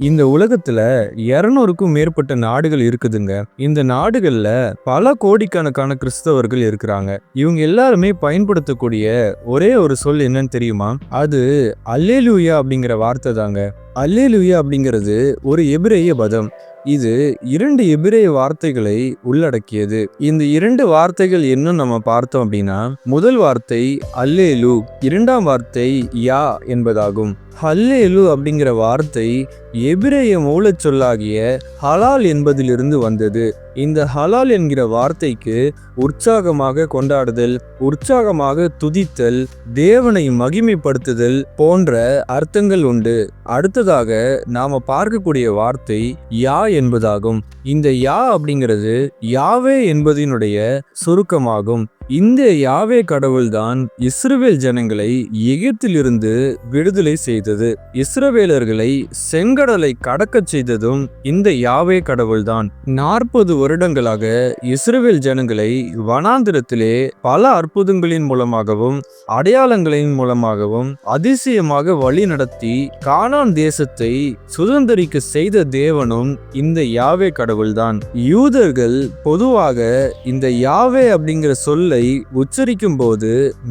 இந்த உலகத்துல இருநூறுக்கும் மேற்பட்ட நாடுகள் இருக்குதுங்க. இந்த நாடுகள்ல பல கோடிக்கணக்கான கிறிஸ்தவர்கள் இருக்கிறாங்க. இவங்க எல்லாருமே பயன்படுத்தக்கூடிய ஒரே ஒரு சொல் என்னன்னு தெரியுமா? அது அல்லேலூயா அப்படிங்கிற வார்த்தை தாங்க. அல்லேலூயா அப்படிங்கிறது ஒரு எபிரேய பதம். இது இரண்டு எபிரேய வார்த்தைகளை உள்ளடக்கியது. இந்த இரண்டு வார்த்தைகள் என்ன நம்ம பார்த்தோம் அப்படின்னா முதல் வார்த்தை அல்லேலு இரண்டாம் வார்த்தை யா என்பதாகும். ஹல்லேலு அப்படிங்கிற வார்த்தை எபிரேய மூலச் சொல்லாகிய ஹலால் என்பதிலிருந்து வந்தது. இந்த ஹலால் என்கிற வார்த்தைக்கு உற்சாகமாக கொண்டாடுதல் உற்சாகமாக துதித்தல் தேவனை மகிமைப்படுத்துதல் போன்ற அர்த்தங்கள் உண்டு. அடுத்ததாக நாம பார்க்கக்கூடிய வார்த்தை யா என்பதாகும். இந்த யா அப்படிங்கிறது யாவே என்பதினுடைய சுருக்கமாகும். இந்த யாவே கடவுள்தான் இஸ்ரவேல் ஜனங்களை எகிப்திலிருந்து விடுதலை செய்தது. இஸ்ரவேலர்களை செங்கடலை கடக்கச் செய்ததும் இந்த யாவே கடவுள்தான். நாற்பது வருடங்களாக இஸ்ரவேல் ஜனங்களை வனாந்திரத்திலே பல அற்புதங்களின் மூலமாகவும் அடையாளங்களின் மூலமாகவும் அதிசயமாக வழி நடத்தி கானான் தேசத்தை சுதந்திரிக்க செய்த தேவனும் இந்த யாவே கடவுள்தான். யூதர்கள் பொதுவாக இந்த யாவே அப்படிங்கிற சொல்ல உச்சரிக்கும் போது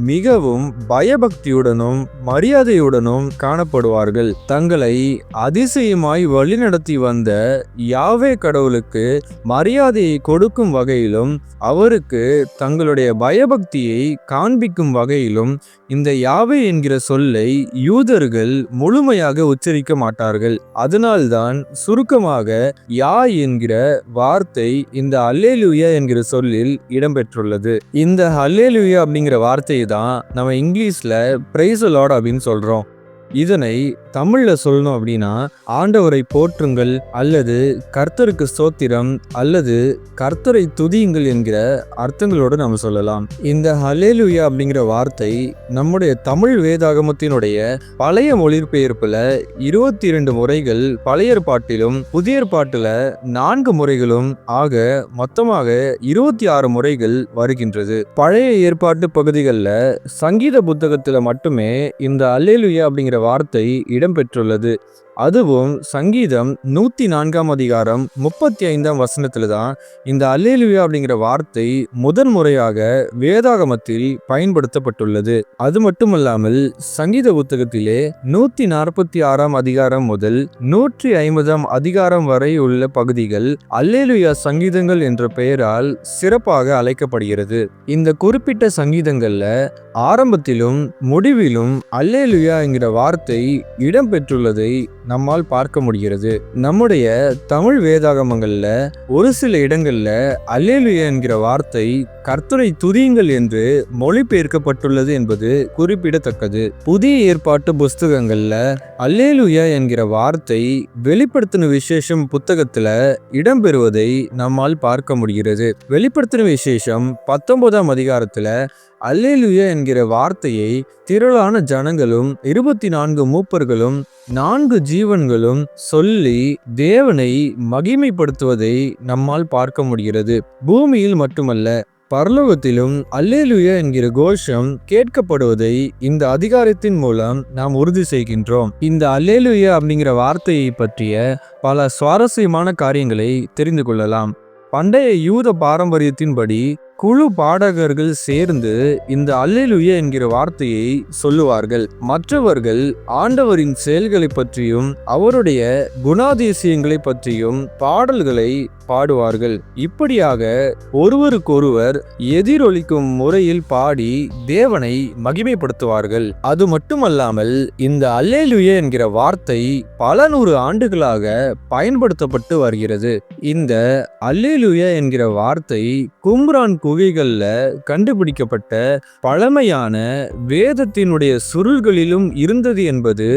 மிகவும் பயபக்தியுடனும் மரியாதையுடனும் காணப்படுவார்கள். தங்களை அதிசயமாய் வழிநடத்தி வந்த யாவே கடவுளுக்கு மரியாதையை கொடுக்கும் வகையிலும் அவருக்கு தங்களுடைய பயபக்தியை காண்பிக்கும் வகையிலும் இந்த யாவே என்கிற சொல்லை யூதர்கள் முழுமையாக உச்சரிக்க மாட்டார்கள். அதனால்தான் சுருக்கமாக யா என்கிற வார்த்தை இந்த அல்லேலுயா என்கிற சொல்லில் இடம்பெற்றுள்ளது. இந்த இந்த ஹல்லேலுயா அப்படிங்கிற வார்த்தையை தான் நம்ம இங்கிலீஷில் பிரைஸ் லார்ட் அப்படின்னு சொல்கிறோம் இதனை தமிழ்ல சொல்லணும் அப்படின்னா ஆண்டவரை போற்றுங்கள் அல்லது கர்த்தருக்கு ஸ்தோத்திரம் அல்லது கர்த்தரை துதியுங்கள் என்கிற அர்த்தங்களோடு நம்ம சொல்லலாம். இந்த ஹலேலுயா அப்படிங்கிற வார்த்தை நம்முடைய தமிழ் வேதாகமத்தினுடைய பழைய மொழிபெயர்ப்புல இருபத்தி இரண்டு முறைகள் பழைய ஏற்பாட்டிலும் புதிய பாட்டில் நான்கு முறைகளும் ஆக மொத்தமாக இருபத்தி ஆறு முறைகள் வருகின்றது. பழைய ஏற்பாட்டு பகுதிகளில் சங்கீத புத்தகத்தில் மட்டுமே இந்த அல்லேலுயா அப்படிங்கிற வார்த்தை இடம்பெற்றுள்ளது. அதுவும் சங்கீதம் நூற்றி நான்காம் அதிகாரம் முப்பத்தி ஐந்தாம் வசனத்தில் தான் இந்த அல்லேலுயா அப்படிங்கிற வார்த்தை முதன் முறையாக வேதாகமத்தில் பயன்படுத்தப்பட்டுள்ளது. அது மட்டுமல்லாமல் சங்கீத புத்தகத்திலே நூற்றி நாற்பத்தி ஆறாம் அதிகாரம் முதல் நூற்றி ஐம்பதாம் அதிகாரம் வரை உள்ள பகுதிகள் அல்லேலுயா சங்கீதங்கள் என்ற பெயரால் சிறப்பாக அழைக்கப்படுகிறது. இந்த குறிப்பிட்ட சங்கீதங்கள்ல ஆரம்பத்திலும் முடிவிலும் அல்லேலுயா என்கிற வார்த்தை இடம்பெற்றுள்ளதை நம்மால் பார்க்க முடிகிறது. நம்முடைய தமிழ் வேதாகமங்களில் ஒரு சில இடங்களில் அல்லேலுயா என்கிற வார்த்தை கர்த்தரை துதியுங்கள் என்று மொழிபெயர்க்கப்பட்டுள்ளது என்பது குறிப்பிடத்தக்கது. புதிய ஏற்பாட்டு புஸ்தகங்களில் அல்லேலுயா என்கிற வார்த்தை வெளிப்படுத்தின விசேஷம் புத்தகத்துல இடம்பெறுவதை நம்மால் பார்க்க முடிகிறது. வெளிப்படுத்தின விசேஷம் பத்தொன்பதாம் அதிகாரத்துல அல்லேலுயா என்கிற வார்த்தையை திரளான ஜனங்களும் இருபத்தி நான்கு மூப்பர்களும் நான்கு ஜீவன்களும் சொல்லி தேவனை மகிமைப்படுத்துவதை நம்மால் பார்க்க முடிகிறது. பூமியில் மட்டுமல்ல பரலோகத்திலும் அல்லேலுயா என்கிற கோஷம் கேட்கப்படுவதை இந்த அதிகாரத்தின் மூலம் நாம் உறுதி செய்கின்றோம். இந்த அல்லேலுயா அப்படிங்கிற வார்த்தையை பற்றிய பல சுவாரஸ்யமான காரியங்களை தெரிந்து கொள்ளலாம். பண்டைய யூத பாரம்பரியத்தின்படி குழு பாடகர்கள் சேர்ந்து இந்த அல்லேலுயா என்கிற வார்த்தையை சொல்லுவார்கள். மற்றவர்கள் ஆண்டவரின் செயல்களை பற்றியும் அவருடைய குணாதிசயங்களை பற்றியும் பாடல்களை பாடுவார்கள். இப்படியாக ஒருவருக்கொருவர் எதிரொலிக்கும் முறையில் பாடி தேவனை மகிமைப்படுத்துவார்கள். அது மட்டுமல்லாமல் இந்த அல்லேலுயா என்கிற வார்த்தை பல நூறு ஆண்டுகளாக பயன்படுத்தப்பட்டு வருகிறது. இந்த அல்லேலுயா என்கிற வார்த்தை கும்ரான் குகைகளில் கண்டுபிடிக்கப்பட்ட பழமையான வேதத்தினுடைய சுருள்களிலும் இருந்தது என்பது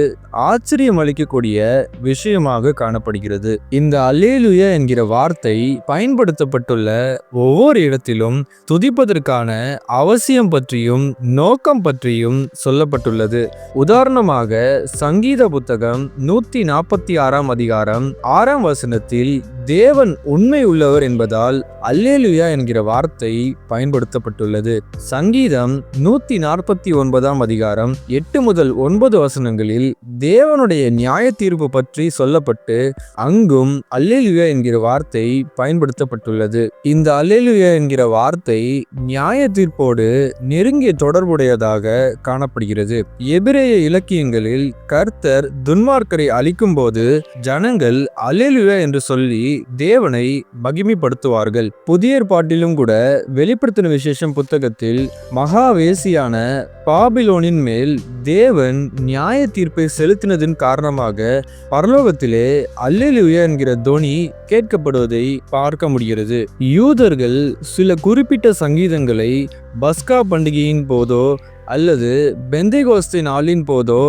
ஆச்சரியம் அளிக்கக்கூடிய விஷயமாக காணப்படுகிறது. இந்த அல்லேலுயா என்கிற வார்த்தை வார்த்தை பயன்படுத்தப்பட்டுள்ள ஒவ்வொரு இடத்திலும் துதிப்பதற்கான அவசியம் பற்றியும் நோக்கம் பற்றியும் சொல்லப்பட்டுள்ளது. உதாரணமாக சங்கீத புத்தகம் நூத்தி நாற்பத்தி ஆறாம் அதிகாரம் ஆறாம் வசனத்தில் தேவன் உண்மை உள்ளவர் என்பதால் அல்லேலுயா என்கிற வார்த்தை பயன்படுத்தப்பட்டுள்ளது. சங்கீதம் நூத்தி நாற்பத்தி ஒன்பதாம் அதிகாரம் எட்டு முதல் ஒன்பது வசனங்களில் தேவனுடைய நியாய தீர்ப்பு பற்றி சொல்லப்பட்டு அங்கும் அல்லேலுயா என்கிற வார்த்தை பயன்படுத்தப்பட்டுள்ளது. இந்த அல்லேலுயா என்கிற வார்த்தை நியாய தீர்ப்போடு நெருங்கிய தொடர்புடையதாக காணப்படுகிறது. எபிரேய இலக்கியங்களில் கர்த்தர் துன்மார்க்கரை அழிக்கும் போது ஜனங்கள் அலேலுயா என்று சொல்லி தேவனை மகிமைப்படுத்துவார்கள். புதிய ஏற்பாட்டிலும் கூட வெளிப்படுத்தின விசேஷம் புத்தகத்தில் மகாவேசியான பாபிலோனின் மேல் தேவன் நியாய தீர்ப்பை செலுத்தினதின் காரணமாக பரலோகத்திலே அல்லேலுயா என்கிற தொனி கேட்கப்படுவதை பார்க்க முடிகிறது. யூதர்கள் சில குறிப்பிட்ட சங்கீதங்களை பஸ்கா பண்டிகையின் போதோ அல்லது பெந்தைகோஸ்தி நாளின் போதோ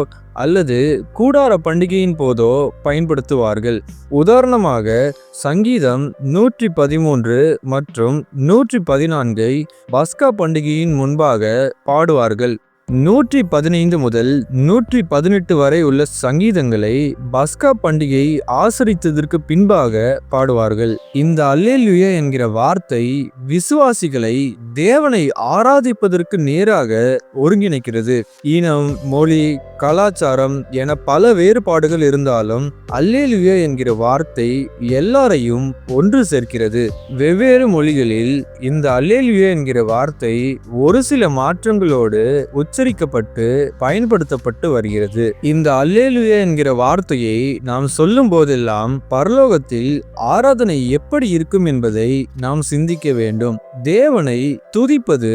அல்லது கூடார பண்டிகையின் போதோ பயன்படுத்துவார்கள். உதாரணமாக சங்கீதம் நூற்றி பதிமூன்று மற்றும் நூற்றி பதினான்கை பஸ்கா பண்டிகையின் முன்பாக பாடுவார்கள். நூற்றி பதினைந்து முதல் நூற்றி பதினெட்டு வரை உள்ள சங்கீதங்களை பஸ்கா பண்டிகை ஆசரித்ததற்கு பின்பாக பாடுவார்கள். இந்த அல்லேலுயா என்கிற வார்த்தை விசுவாசிகளை தேவனை ஆராதிப்பதற்கு நேராக ஒருங்கிணைக்கிறது. இனம் மொழி கலாச்சாரம் என பல வேறுபாடுகள் இருந்தாலும் அல்லேலுயா என்கிற வார்த்தை எல்லாரையும் ஒன்று சேர்க்கிறது. வெவ்வேறு மொழிகளில் இந்த அல்லேலுயா என்கிற வார்த்தை ஒரு சில மாற்றங்களோடு உச்சரிக்கப்பட்டு பயன்படுத்தப்பட்டு வருகிறது. இந்த அல்லேலுயா என்கிற வார்த்தையை நாம் சொல்லும் போதெல்லாம் பரலோகத்தில் ஆராதனை எப்படி இருக்கும் என்பதை நாம் சிந்திக்க வேண்டும். தேவனை துதிப்பது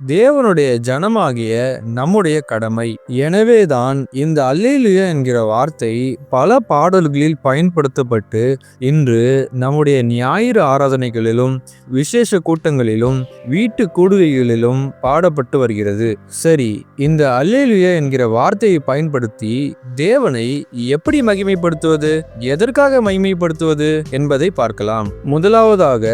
தேவனுடைய ஜனமாகிய நம்முடைய கடமை. எனவேதான் இந்த அல்லேலுயா என்கிற வார்த்தை பல பாடல்களில் பயன்படுத்தப்பட்டு இன்று நம்முடைய ஞாயிறு ஆராதனைகளிலும் விசேஷ கூட்டங்களிலும் வீட்டு கூடுகைகளிலும் பாடப்பட்டு வருகிறது. சரி இந்த அல்லேலுயா என்கிற வார்த்தையை பயன்படுத்தி தேவனை எப்படி மகிமைப்படுத்துவது? எதற்காக மகிமைப்படுத்துவது என்பதை பார்க்கலாம். முதலாவதாக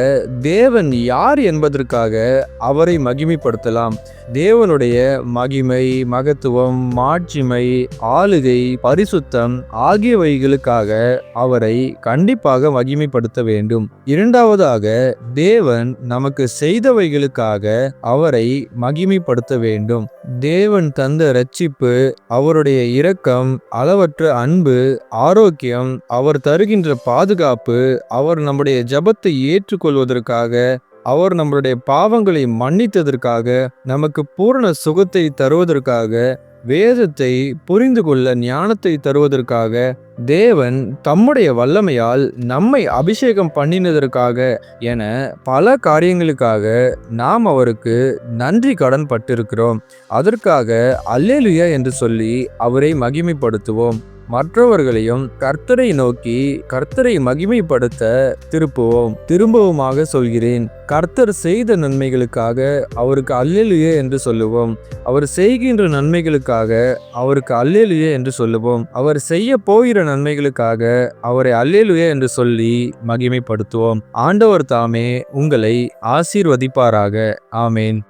தேவன் யார் என்பதற்காக அவரை மகிமைப்படுத்த மகிமைப்படுத்தலாம் தேவனுடைய மகிமை மகத்துவம் மாட்சிமை ஆளுகை பரிசுத்தம் ஆகியவைகளுக்காக அவரை கண்டிப்பாக மகிமைப்படுத்த வேண்டும். இரண்டாவதாக தேவன் நமக்கு செய்தவைகளுக்காக அவரை மகிமைப்படுத்த வேண்டும். தேவன் தந்த ரட்சிப்பு அவருடைய இரக்கம் அளவற்ற அன்பு ஆரோக்கியம் அவர் தருகின்ற பாதுகாப்பு அவர் நம்முடைய ஜபத்தை ஏற்றுக்கொள்வதற்காக அவர் நம்மளுடைய பாவங்களை மன்னித்ததற்காக நமக்கு பூரண சுகத்தை தருவதற்காக வேதத்தை புரிந்து கொள்ள ஞானத்தை தருவதற்காக தேவன் தம்முடைய வல்லமையால் நம்மை அபிஷேகம் பண்ணினதற்காக என பல காரியங்களுக்காக நாம் அவருக்கு நன்றி கடன் பட்டிருக்கிறோம். அதற்காக அல்லேலுயா என்று சொல்லி அவரை மகிமைப்படுத்துவோம். மற்றவர்களையும் கர்த்தரை நோக்கி கர்த்தரை மகிமைப்படுத்த திருப்புவோம் திரும்பவுமாக சொல்கிறேன். கர்த்தர் செய்த நன்மைகளுக்காக அவருக்கு அல்லேலுயே என்று சொல்லுவோம். அவர் செய்கின்ற நன்மைகளுக்காக அவருக்கு அல்லேலுயே என்று சொல்லுவோம். அவர் செய்ய போகிற நன்மைகளுக்காக அவரை அல்லேலுயே என்று சொல்லி மகிமைப்படுத்துவோம். ஆண்டவர் தாமே உங்களை ஆசீர்வதிப்பாராக. ஆமேன்.